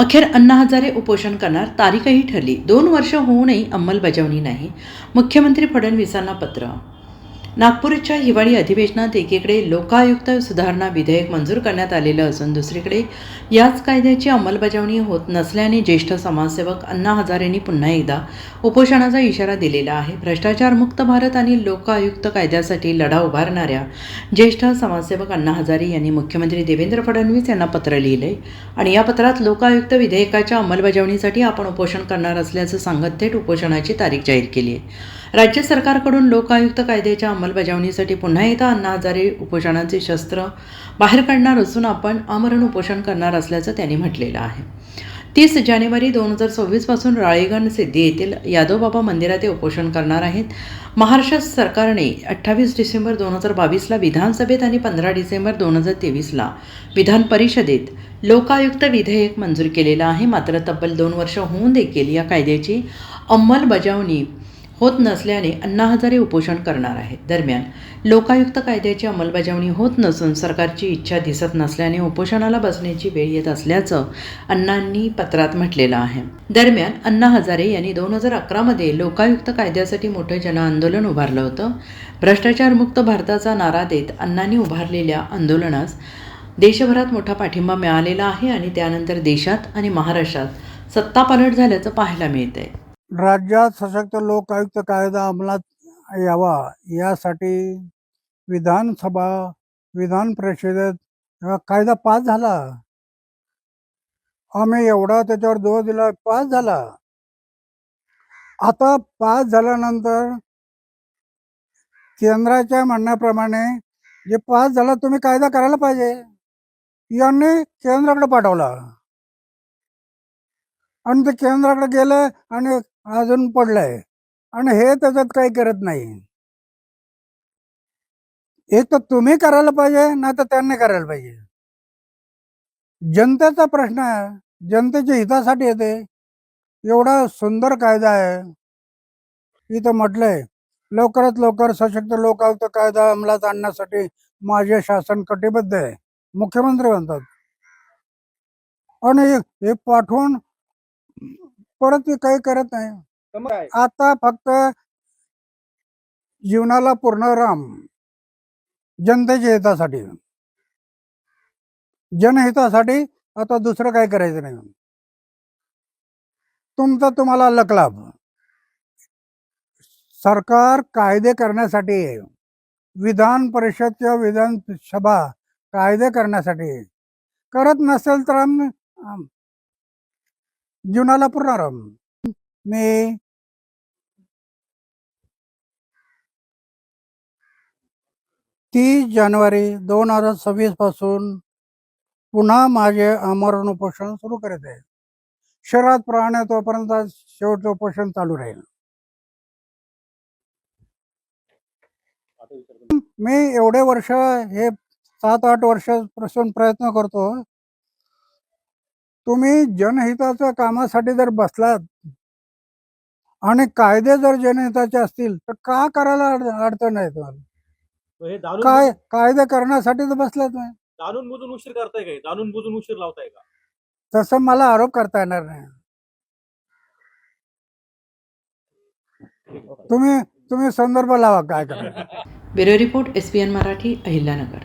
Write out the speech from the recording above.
अखेर अण्णा हजारे उपोषण करणार तारीखही ठरली. दोन वर्ष होऊनही अंमलबजावणी नाही. मुख्यमंत्री फडणवीसांना पत्र नागपूरच्या हिवाळी अधिवेशनात एकीकडे लोकायुक्त सुधारणा विधेयक मंजूर करण्यात आलेलं असून दुसरीकडे याच कायद्याची अंमलबजावणी होत नसल्याने ज्येष्ठ समाजसेवक अण्णा हजारेंनी पुन्हा एकदा उपोषणाचा इशारा दिलेला आहे. भ्रष्टाचार मुक्त भारत आणि लोकायुक्त कायद्यासाठी लढा उभारणाऱ्या ज्येष्ठ समाजसेवक अण्णा हजारे यांनी मुख्यमंत्री देवेंद्र फडणवीस यांना पत्र लिहिलंय आणि या पत्रात लोकायुक्त विधेयकाच्या अंमलबजावणीसाठी आपण उपोषण करणार असल्याचं सांगत थेट उपोषणाची तारीख जाहीर केली आहे. राज्य सरकारकडून लोकायुक्त कायद्याच्या अंमलबजावणीसाठी पुन्हा एकदा अण्णा हजारे उपोषणाचे शस्त्र बाहेर काढणार असून आपण आमरण उपोषण करणार असल्याचं त्यांनी म्हटलेलं आहे. तीस जानेवारी दोन हजार सव्वीसपासून राळेगण सिद्धी येथील यादवबाबा मंदिरात ते उपोषण करणार आहेत. महाराष्ट्र सरकारने अठ्ठावीस डिसेंबर दोन हजार बावीसला विधानसभेत आणि पंधरा डिसेंबर दोन हजार तेवीसला विधान परिषदेत लोकायुक्त विधेयक मंजूर केलेलं आहे. मात्र तब्बल दोन वर्ष होऊन देखील या कायद्याची अंमलबजावणी होत नसल्याने अण्णा हजारे उपोषण करणार आहेत. दरम्यान लोकायुक्त कायद्याची अंमलबजावणी होत नसून सरकारची इच्छा दिसत नसल्याने उपोषणाला बसण्याची वेळ येत असल्याचं अण्णांनी पत्रात म्हटलेलं आहे. दरम्यान अण्णा हजारे यांनी दोन हजार अकरामध्ये लोकायुक्त कायद्यासाठी मोठं जनआंदोलन उभारलं होतं. भ्रष्टाचारमुक्त भारताचा नारा देत अण्णांनी उभारलेल्या आंदोलनास देशभरात मोठा पाठिंबा मिळालेला आहे आणि त्यानंतर देशात आणि महाराष्ट्रात सत्तापालट झाल्याचं पाहायला मिळतंय. राज्यात सशक्त लोकायुक्त कायदा अंमलात यावा यासाठी विधानसभा विधान परिषदेत कायदा पास झाला. आम्ही एवढा त्याच्यावर जोर दिला पास झाला. आता पास झाल्यानंतर केंद्राच्या म्हणण्याप्रमाणे जे पास झाला तुम्ही कायदा करायला पाहिजे. यांनी केंद्राकडे पाठवला. आणि ते केंद्राकडे गेलं आणि अजून पडलंय. आणि हे त्याच्यात काही करत नाही. एक तर तुम्ही करायला पाहिजे ना तर त्यांनी करायला पाहिजे. जनतेचा प्रश्न आहे. जनतेच्या हितासाठी येते एवढा सुंदर कायदा आहे. इथं म्हटलंय लवकरात लवकर सशक्त लोकायुक्त कायदा अंमलात आणण्यासाठी माझे शासन कटिबद्ध आहे. मुख्यमंत्री म्हणतात. आणि हे पाठवून परत काही करत नाही आता फक्त जीवनाला पूर्णराम जनतेच्या हितासाठी जनहितासाठी आता दुसरं काही करायचं नाही तुमचा तुम्हाला लकलाभ सरकार कायदे करण्यासाठी आहे. विधान परिषद किंवा विधानसभा कायदे करण्यासाठी आहे. करत नसेल तर आम्ही आम- जीवनाला पूर्णारंभ मी तीस जानेवारी दोन हजार सव्वीसपासून पुन्हा माझे आमरण उपोषण सुरू करत आहे. शहरात प्राण तोपर्यंत शेवटचं उपोषण चालू राहील. मी एवढे वर्ष हे सात आठ वर्षापासून प्रयत्न करतो तुम्ही जनहिताच्या कामासाठी जर बसलात आणि कायदे जर जनहिताचे असतील तर का करायला अड- अडचण आहे तुम्हाला? हे काय कायदे करण्यासाठी तर बसलात नाही जाणून बुजून उशीर करताय काय जाणून बुजून उशीर लावताय का? तसं मला आरोप करता येणार नाही. तुम्ही तुम्ही संदर्भ लावा काय करा bureau report S P N Marathi Ahilyanagar.